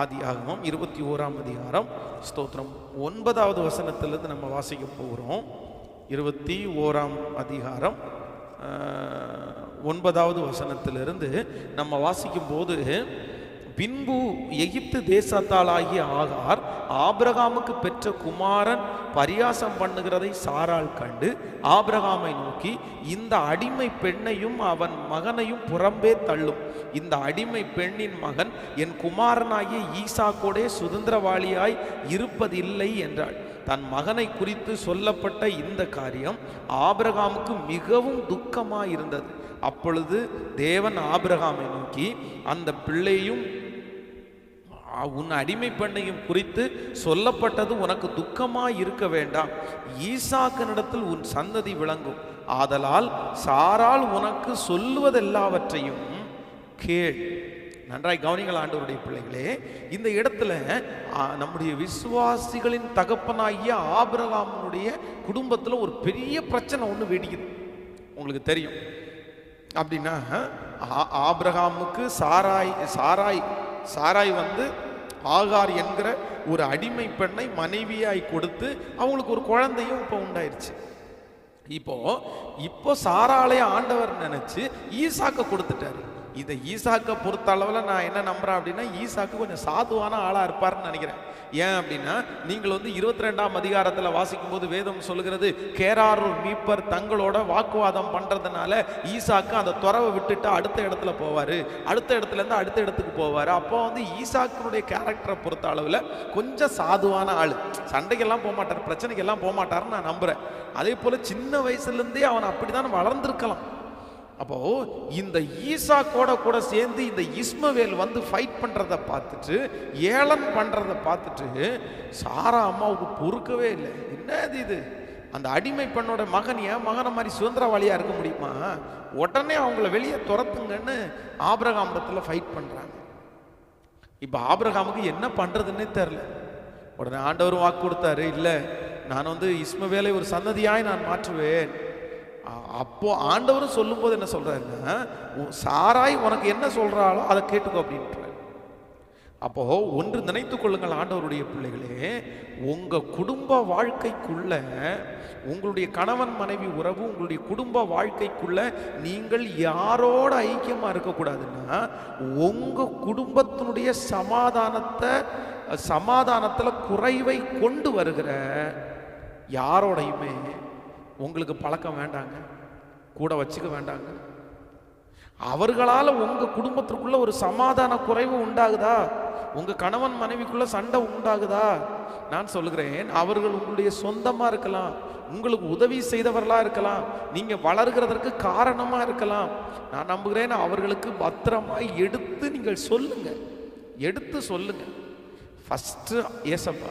ஆதி ஆகமம் இருபத்தி ஓராம் அதிகாரம் ஸ்தோத்திரம். ஒன்பதாவது வசனத்திலிருந்து நம்ம வாசிக்க போகிறோம் இருபத்தி ஓராம் அதிகாரம் ஒன்பதாவது வசனத்திலிருந்து நம்ம வாசிக்கும் போது பின்பு எகிப்து தேசத்தாளாகிய ஆகார் ஆபிரகாமுக்கு பெற்ற குமாரன் பரியாசம் பண்ணுகிறதை சாரால் கண்டு ஆபிரகாமை நோக்கி இந்த அடிமை பெண்ணையும் அவன் மகனையும் புறம்பே தள்ளும். இந்த அடிமை பெண்ணின் மகன் என் குமாரனாகிய ஈசாக்கோடே சுதந்திரவாளியாய் இருப்பதில்லை என்றாள். தன் மகனை குறித்து சொல்லப்பட்ட இந்த காரியம் ஆபிரகாமுக்கு மிகவும் துக்கமாக இருந்தது அப்பொழுது தேவன் ஆபிரகாமை நோக்கி அந்த பிள்ளையும் உன் அடிமை பெண்ணையும் குறித்து சொல்லப்பட்டது உனக்கு துக்கமாய் இருக்க வேண்டாம். ஈசாக்கனிடத்தில் உன் சந்ததி விளங்கும். ஆதலால் சாரால் உனக்கு சொல்லுவதெல்லாவற்றையும் கேள். நன்றாய் கவனிங்கள் ஆண்டவருடைய பிள்ளைகளே இந்த இடத்துல நம்முடைய விசுவாசிகளின் தகப்பனாகிய ஆபிரகாமனுடைய குடும்பத்தில் ஒரு பெரிய பிரச்சனை ஒன்று வெடிக்குது உங்களுக்கு தெரியும். அப்படின்னா ஆ- ஆபிரகாமுக்கு சாராய் சாராய் சாராய் வந்து ஆகார் என்கிற ஒரு அடிமை பெண்ணை மனைவியாய் கொடுத்து அவங்களுக்கு ஒரு குழந்தையும் இப்போ உண்டாயிருச்சு. இப்போ இப்போ சாராளை ஆண்டவர் நினைச்சு ஈசாக்க கொடுத்துட்டாரு. இதை ஈசாக்கை பொறுத்த அளவில் நான் என்ன நம்புறேன் அப்படின்னா ஈசாக்கு கொஞ்சம் சாதுவான ஆளாக இருப்பார்னு நினைக்கிறேன். ஏன் அப்படின்னா நீங்கள் வந்து இருபத்தி ரெண்டாம் அதிகாரத்தில் வாசிக்கும் போது வேதம் சொல்லுகிறது கேராரூர் மீப்பர் தங்களோட வாக்குவாதம் பண்ணுறதுனால ஈசாக்கு அந்த துறவை விட்டுட்டு அடுத்த இடத்துல போவார். அடுத்த இடத்துலேருந்து அடுத்த இடத்துக்கு போவார். அப்போ வந்து ஈசாக்கினுடைய கேரக்டரை பொறுத்த அளவில் கொஞ்சம் சாதுவான ஆள். சண்டைக்கெல்லாம் போக மாட்டார் பிரச்சனைக்கெல்லாம் போக மாட்டார்னு நான் நம்புகிறேன் அதே போல் சின்ன வயசுலேருந்தே அவன் அப்படி தான் வளர்ந்துருக்கலாம். அப்போ இந்த ஈசா கூட கூட சேர்ந்து இந்த இஸ்மவேல் வந்து ஃபைட் பண்ணுறதை பார்த்துட்டு ஏளன் பண்ணுறத பார்த்துட்டு சாரா அம்மாவுக்கு பொறுக்கவே இல்லை. என்னது இது? அந்த அடிமை பெண்ணோட மகன் மகனை மாதிரி சுதந்திரவாளியாக இருக்க முடியுமா? உடனே அவங்கள வெளியே துரத்துங்கன்னு ஆபிரகாமத்தில் ஃபைட் பண்ணுறாங்க இப்போ ஆபிரகாமுக்கு என்ன பண்ணுறதுன்னே தெரில உடனே ஆண்டவர் வாக்கு கொடுத்தாரு இல்லை நான் வந்து இஸ்மவேலை ஒரு சந்ததியாய் நான் மாற்றுவேன். அப்போ ஆண்டவரும் சொல்லும்போது என்ன சொல்றாருன்னா சாராய் உனக்கு என்ன சொல்றாளோ அதை கேட்டுக்கோ அப்படின்றார். அப்போ ஒன்று நினைத்து கொள்ளுங்கள் ஆண்டவருடைய பிள்ளைகளே உங்க குடும்ப வாழ்க்கைக்குள்ள உங்களுடைய கணவன் மனைவி உறவு உங்களுடைய குடும்ப வாழ்க்கைக்குள்ள நீங்கள் யாரோட ஐக்கியமா இருக்கக்கூடாதுன்னா உங்க குடும்பத்தினுடைய சமாதானத்தை சமாதானத்துல குறைவை கொண்டு வருகிற யாரோடையுமே உங்களுக்கு பழக்கம் வேண்டாங்க. கூட வச்சுக்க வேண்டாங்க. அவர்களால் உங்கள் குடும்பத்திற்குள்ள ஒரு சமாதான குறைவு உண்டாகுதா? உங்கள் கணவன் மனைவிக்குள்ள சண்டை உண்டாகுதா? நான் சொல்லுகிறேன் அவர்கள் உங்களுடைய சொந்தமாக இருக்கலாம் உங்களுக்கு உதவி செய்தவர்களாக இருக்கலாம் நீங்கள் வளர்கிறதற்கு காரணமாக இருக்கலாம். நான் நம்புகிறேன் அவர்களுக்கு பத்திரமாய் எடுத்து நீங்கள் சொல்லுங்க. எடுத்து சொல்லுங்க. ஃபஸ்ட்டு ஏசப்பா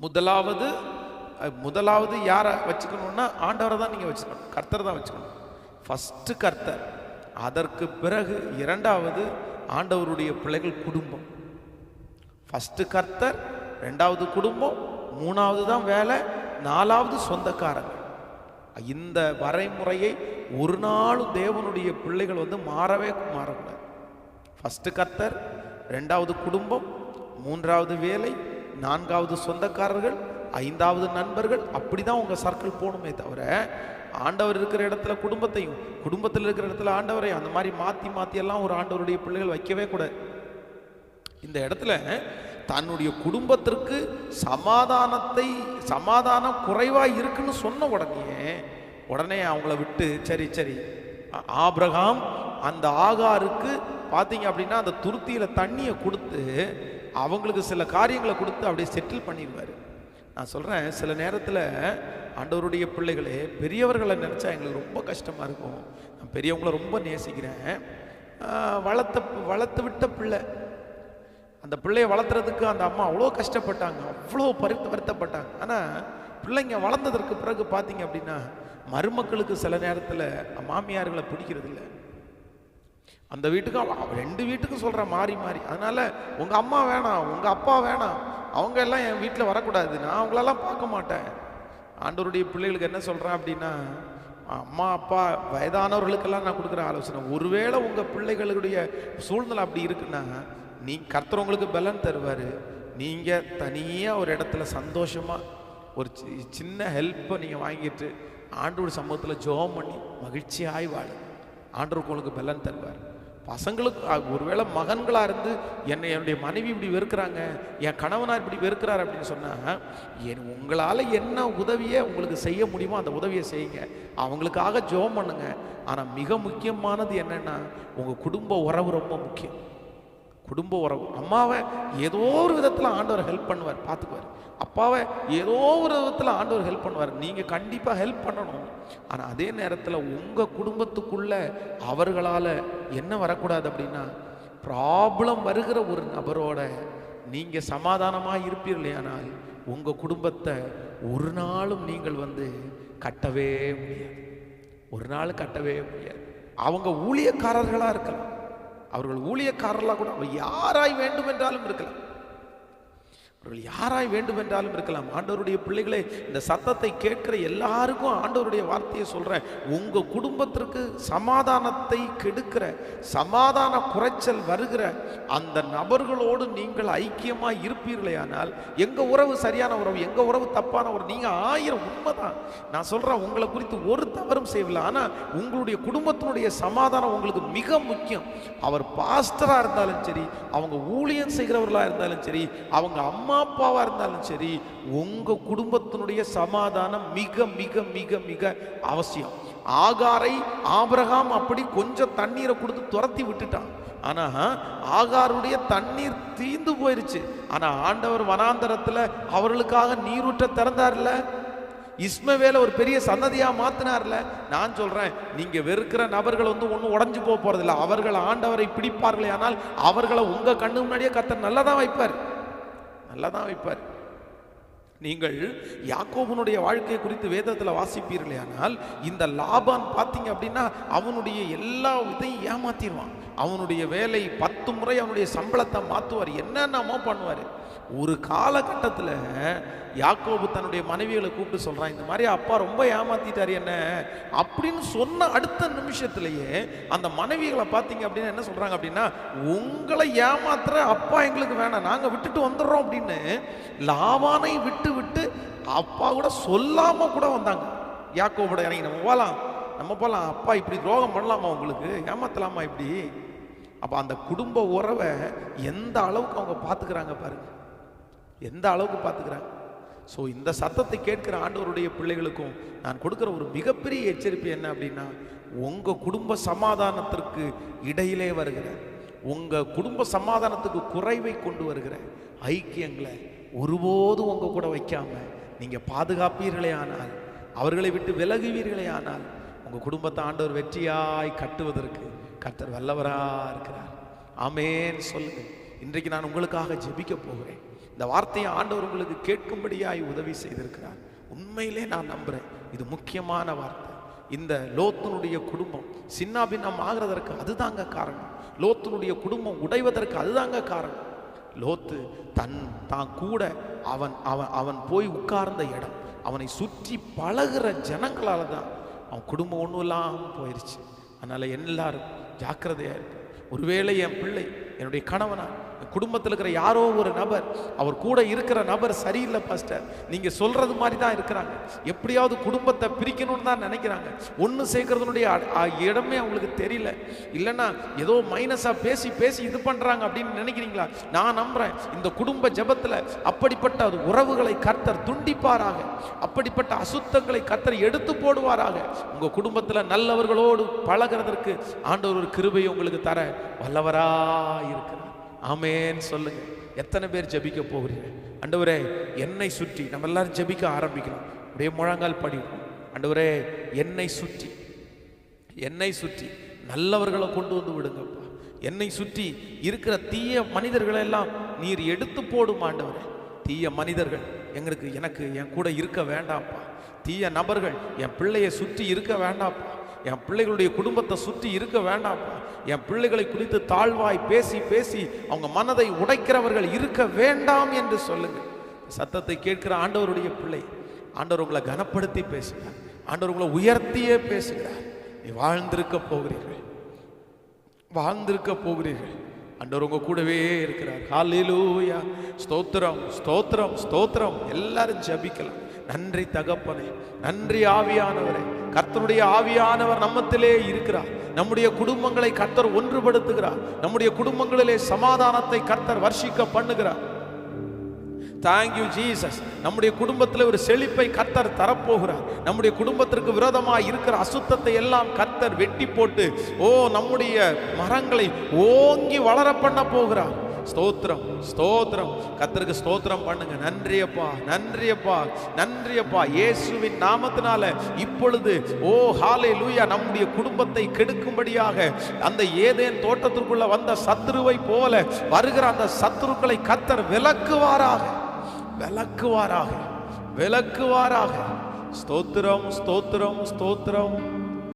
முதலாவது முதலாவது யாரை வச்சுக்கணும்னா ஆண்டவரை தான் நீங்கள் வச்சுக்கணும். கர்த்தர் தான் வச்சுக்கணும். ஃபஸ்ட்டு கர்த்தர். அதற்கு பிறகு இரண்டாவது ஆண்டவருடைய பிள்ளைகள் குடும்பம். ஃபஸ்ட்டு கர்த்தர் ரெண்டாவது குடும்பம் மூணாவது தான் வேலை நாலாவது சொந்தக்காரங்க. இந்த வரைமுறையை ஒரு நாளும் தேவனுடைய பிள்ளைகள் வந்து மாறவே மாறக்கூடாது. ஃபஸ்ட்டு கர்த்தர் ரெண்டாவது குடும்பம் மூன்றாவது வேலை நான்காவது சொந்தக்காரர்கள் ஐந்தாவது நண்பர்கள் அப்படி தான் உங்கள் சர்க்கிள் போகணுமே தவிர ஆண்டவர் இருக்கிற இடத்துல குடும்பத்தையும் குடும்பத்தில் இருக்கிற இடத்துல ஆண்டவரையும் அந்த மாதிரி மாற்றி மாற்றி எல்லாம் ஒரு ஆண்டவருடைய பிள்ளைகள் வைக்கவே கூடாது. இந்த இடத்துல தன்னுடைய குடும்பத்திற்கு சமாதானத்தை சமாதானம் குறைவாக இருக்குன்னு சொன்ன உடனே உடனே அவங்கள விட்டு சரி சரி ஆபிரகாம் அந்த ஆகாருக்கு பார்த்தீங்க அப்படின்னா அந்த துருத்தியில் தண்ணியை கொடுத்து அவங்களுக்கு சில காரியங்களை கொடுத்து அப்படியே செட்டில் பண்ணிடுவார் நான் சொல்கிறேன் சில நேரத்தில் ஆண்டவருடைய பிள்ளைகளே பெரியவர்களை நினச்சா எங்களுக்கு ரொம்ப கஷ்டமாக இருக்கும். நான் பெரியவங்கள ரொம்ப நேசிக்கிறேன். வளர்த்த வளர்த்து விட்ட பிள்ளை. அந்த பிள்ளையை வளர்த்துறதுக்கு அந்த அம்மா அவ்வளோ கஷ்டப்பட்டாங்க அவ்வளோ பருத்து வருத்தப்பட்டாங்க. ஆனால் பிள்ளைங்க வளர்ந்ததற்கு பிறகு பார்த்தீங்க அப்படின்னா மருமக்களுக்கு சில நேரத்தில் மாமியார்களை பிடிக்கிறது இல்லை. அந்த வீட்டுக்கு ரெண்டு வீட்டுக்கும் சொல்கிறேன் மாறி மாறி. அதனால் உங்கள் அம்மா வேணாம் உங்கள் அப்பா வேணாம். அவங்க எல்லாம் என் வீட்டில் வரக்கூடாது. நான் அவங்களெல்லாம் பார்க்க மாட்டேன். ஆண்டவருடைய பிள்ளைகளுக்கு என்ன சொல்கிறேன் அப்படின்னா அம்மா அப்பா வயதானவர்களுக்கெல்லாம் நான் கொடுக்குற ஆலோசனை. ஒருவேளை உங்கள் பிள்ளைகளுடைய சூழ்நிலை அப்படி இருக்குன்னா நீ கர்த்தரவங்களுக்கு பலன் தருவார். நீங்கள் தனியாக ஒரு இடத்துல சந்தோஷமாக ஒரு சி- சின்ன ஹெல்ப்பை நீங்கள் வாங்கிட்டு ஆண்டோட சமூகத்தில் ஜோம் பண்ணி மகிழ்ச்சியாய் வாழும் ஆண்டவருக்கு உங்களுக்கு பலன் தருவார். பசங்களுக்கு ஒருவேளை மகன்களாக இருந்து என்னை என்னுடைய மனைவி இப்படி வெறுக்கிறாங்க என் கணவனார் இப்படி வெறுக்கிறார் அப்படின்னு சொன்னால் என் உங்களால் என்ன உதவியை உங்களுக்கு செய்ய முடியுமோ அந்த உதவியை செய்யுங்க. அவங்களுக்காக ஜெபம் பண்ணுங்க. ஆனால் மிக முக்கியமானது என்னென்னா உங்கள் குடும்ப உறவு ரொம்ப முக்கியம். குடும்ப உறவு. அம்மாவை ஏதோ ஒரு விதத்தில் ஆண்டவர் ஹெல்ப் பண்ணுவார். பார்த்துக்குவார். அப்பாவை ஏதோ ஒரு விதத்தில் ஆண்டவர் ஹெல்ப் பண்ணுவார். நீங்கள் கண்டிப்பாக ஹெல்ப் பண்ணணும். ஆனால் அதே நேரத்தில் உங்கள் குடும்பத்துக்குள்ள அவர்களால் என்ன வரக்கூடாது அப்படின்னா ப்ராப்ளம் வருகிற ஒரு நபரோட நீங்கள் சமாதானமாக இருப்பீர்களேயானால் உங்கள் குடும்பத்தை ஒரு நாளும் நீங்கள் வந்து கட்டவே முடியாது. ஒரு நாள் கட்டவே முடியாது. அவங்க ஊழியக்காரர்களாக இருக்கலாம். அவர்கள் ஊழியக்காரர்களாக கூட அவர் யாராய் வேண்டும் என்றாலும் இருக்கலாம். அவர்கள் யாராய் வேண்டும் என்றாலும் இருக்கலாம். ஆண்டவருடைய பிள்ளைகளே இந்த சத்தத்தை கேட்கிற எல்லாருக்கும் ஆண்டவருடைய வார்த்தையை சொல்கிறேன் உங்கள் குடும்பத்திற்கு சமாதானத்தை கெடுக்கிற சமாதான குறைச்சல் வருகிற அந்த நபர்களோடு நீங்கள் ஐக்கியமாக இருப்பீர்களே ஆனால் எங்கள் உறவு சரியான உறவு எங்கள் உறவு தப்பான உறவு நீங்கள் ஆயிரம் உண்மைதான். நான் சொல்கிறேன் உங்களை குறித்து ஒரு தவறும் செய்யல ஆனால் உங்களுடைய குடும்பத்தினுடைய சமாதானம் உங்களுக்கு மிக முக்கியம். அவர் பாஸ்டராக இருந்தாலும் சரி அவங்க ஊழியம் செய்கிறவர்களாக இருந்தாலும் சரி அவங்க அம்மா அம்மா அப்பாவாக இருந்தாலும் சரி உங்கள் குடும்பத்தினுடைய சமாதானம் மிக மிக மிக மிக அவசியம். ஆகாரை ஆபிரகாம் அப்படி கொஞ்சம் தண்ணீரை கொடுத்து துரத்தி விட்டுட்டான். ஆனா ஆகாருடைய தண்ணீர் தீந்து போயிருச்சு. ஆனா ஆண்டவர் வனாந்தரத்துல அவர்களுக்காக நீரூற்ற திறந்தார்ல. இஸ்மவேல ஒரு பெரிய சன்னதியா மாத்தினார்ல. நான் சொல்றேன் நீங்க வெறுக்கிற நபர்கள் வந்து ஒன்றும் உடஞ்சு போக போறதில்ல. அவர்கள் ஆண்டவரை பிடிப்பார்களே ஆனால் அவர்களை உங்க கண்ணு முன்னாடியே கத்த நல்லா தான் வைப்பார். நல்லா தான் வைப்பார். நீங்கள் யாக்கோபனுடைய வாழ்க்கை குறித்து வேதத்தில் வாசிப்பீர்களே ஆனால் இந்த லாபான் பார்த்தீங்க அப்படின்னா அவனுடைய எல்லா இதையும் ஏமாத்திடுவான். அவனுடைய வேலை பத்து முறை அவனுடைய சம்பளத்தை மாற்றுவார் என்னென்னமோ பண்ணுவார். ஒரு காலகட்டத்தில் யாக்கோபு தன்னுடைய மனைவிகளை கூப்பிட்டு சொல்கிறான் இந்த மாதிரி அப்பா ரொம்ப ஏமாத்திட்டார் என்ன? அப்படின்னு சொன்ன அடுத்த நிமிஷத்துலேயே அந்த மனைவிகளை பார்த்தீங்க அப்படின்னா என்ன சொல்கிறாங்க அப்படின்னா உங்களை ஏமாத்துற அப்பா எங்களுக்கு வேணாம் நாங்கள் விட்டுட்டு வந்துடுறோம் அப்படின்னு லாவானை விட்டு விட்டு அப்பா கூட சொல்லாமல் கூட வந்தாங்க. யாக்கோபோட இறங்கி நம்ம போகலாம் நம்ம போகலாம் அப்பா இப்படி துரோகம் பண்ணலாமா உங்களுக்கு? ஏமாத்தலாமா இப்படி? அப்போ அந்த குடும்ப உறவை எந்த அளவுக்கு அவங்க பார்த்துக்கிறாங்க பாருங்கள் எந்த அளவுக்கு பார்த்துக்கிறாங்க? ஸோ இந்த சத்தத்தை கேட்கிற ஆண்டவருடைய பிள்ளைகளுக்கும் நான் கொடுக்குற ஒரு மிகப்பெரிய எச்சரிப்பு என்ன அப்படின்னா உங்கள் குடும்ப சமாதானத்திற்கு இடையிலே வருகிற உங்கள் குடும்ப சமாதானத்துக்கு குறைவை கொண்டு வருகிற ஐக்கியங்களை ஒருபோதும் உங்கள் கூட வைக்காமல் நீங்கள் பாதுகாப்பீர்களே ஆனால் அவர்களை விட்டு விலகுவீர்களே ஆனால் உங்கள் குடும்பத்தை ஆண்டவர் வெற்றியாய் கட்டுவதற்கு கர்த்தர் வல்லவராக இருக்கிறார். ஆமேன்னு சொல்லுங்கள். இன்றைக்கு நான் உங்களுக்காக ஜெபிக்க போகிறேன். இந்த வார்த்தையை ஆண்டவர் உங்களுக்கு கேட்கும்படியாய் உதவி செய்திருக்கிறார். உண்மையிலே நான் நம்புறேன். இது முக்கியமான வார்த்தை. இந்த லோத்தனுடைய குடும்பம் சின்னாபின்னம் ஆகிறதற்கு அதுதாங்க காரணம். லோத்தனுடைய குடும்பம் உடைவதற்கு அதுதாங்க காரணம். லோத்து தன் தான் கூட அவன் அவன் அவன் போய் உட்கார்ந்த இடம். அவனை சுற்றி பழகுற ஜனங்களால தான் அவன் குடும்பம் ஒன்றும் இல்லாமல் போயிடுச்சு அதனால் எல்லாரும் ஜாக்கிரதையாக இருக்கு ஒருவேளை என் பிள்ளை என்னுடைய கணவனாக குடும்பத்தில் இருக்கிற யாரோ ஒரு நபர் அவர் கூட இருக்கிற நபர் சரியில்லை பாஸ்டர் நீங்கள் சொல்கிறது மாதிரி தான் இருக்கிறாங்க. எப்படியாவது குடும்பத்தை பிரிக்கணும்னு தான் நினைக்கிறாங்க. ஒன்று சேர்க்கறதுனுடைய இடமே அவங்களுக்கு தெரியல. இல்லைன்னா ஏதோ மைனஸாக பேசி பேசி இது பண்ணுறாங்க அப்படின்னு நினைக்கிறீங்களா? நான் நம்புகிறேன் இந்த குடும்ப ஜபத்தில் அப்படிப்பட்ட அது உறவுகளை கர்த்தர் துண்டிப்பாராக. அப்படிப்பட்ட அசுத்தங்களை கர்த்தர் எடுத்து போடுவாராக. உங்கள் குடும்பத்தில் நல்லவர்களோடு பழகுறதற்கு ஆண்டவர் ஒரு கிருபையை உங்களுக்கு தர வல்லவராக இருக்கிறார். ஆமேன்னு சொல்லுங்க. எத்தனை பேர் ஜபிக்க போகிறீங்க அண்டவரே என்னை சுற்றி நம்ம எல்லாரும் ஜெபிக்க ஆரம்பிக்கலாம் அப்படியே முழங்கால் படிவோம் அண்டவரே என்னை சுற்றி என்னை சுற்றி நல்லவர்களை கொண்டு வந்து விடுங்கப்பா. என்னை சுற்றி இருக்கிற தீய மனிதர்களை எல்லாம் நீர் எடுத்து போடும் ஆண்டவரே. தீய மனிதர்கள் எங்களுக்கு எனக்கு என் கூட இருக்க வேண்டாம்ப்பா. தீய நபர்கள் என் பிள்ளையை சுற்றி இருக்க வேண்டாம்ப்பா. என் பிள்ளைகளுடைய குடும்பத்தை சுற்றி இருக்க வேண்டாம்ப்பா என் பிள்ளைகளை குறித்து தாழ்வாய் பேசி பேசி அவங்க மனதை உடைக்கிறவர்கள் இருக்க வேண்டாம் என்று சொல்லுங்க. சத்தத்தை கேட்கிற ஆண்டவருடைய பிள்ளை ஆண்டவர் உங்களை கனப்படுத்தி பேசுகிறார். ஆண்டவர் உங்களை உயர்த்தியே பேசுகிறார். நீ வாழ்ந்திருக்க போகிறீர்கள். வாழ்ந்திருக்க போகிறீர்கள். ஆண்டவர் உங்க கூடவே இருக்கிறார். ஹalleluya. ஸ்தோத்திரம் ஸ்தோத்திரம் ஸ்தோத்திரம். எல்லாரும் ஜபிக்கலாம். நன்றி தகப்பனே நன்றி ஆவியானவரே. கர்த்தருடைய ஆவியானவர் நம்மத்திலே இருக்கிறார். நம்முடைய குடும்பங்களை கர்த்தர் ஒன்றுபடுத்துகிறார். நம்முடைய குடும்பங்களிலே சமாதானத்தை கர்த்தர் வர்ஷிக்க பண்ணுகிறார். தேங்க்யூ ஜீசஸ் நம்முடைய குடும்பத்தில் ஒரு செழிப்பை கர்த்தர் தரப்போகிறார். நம்முடைய குடும்பத்திற்கு விரோதமாக இருக்கிற அசுத்தத்தை எல்லாம் கர்த்தர் வெட்டி போட்டு ஓ நம்முடைய மரங்களை ஓங்கி வளர பண்ண போகிறார். ஸ்தோத்திரம் ஸ்தோத்திரம். கத்தருக்கு ஸ்தோத்திரம் பண்ணுங்க. நன்றியப்பா நன்றியப்பா நன்றியப்பா இயேசுவின் நாமத்தினால இப்பொழுது ஓ ஹாலே லூயா நம்முடைய குடும்பத்தை கெடுக்கும்படியாக அந்த ஏதேன் தோட்டத்திற்குள்ள வந்த சத்துருவை போல வருகிற அந்த சத்துருக்களை கத்தர் விளக்குவாராக. விளக்குவாராக. விளக்குவாராக. ஸ்தோத்திரம் ஸ்தோத்திரம் ஸ்தோத்திரம்.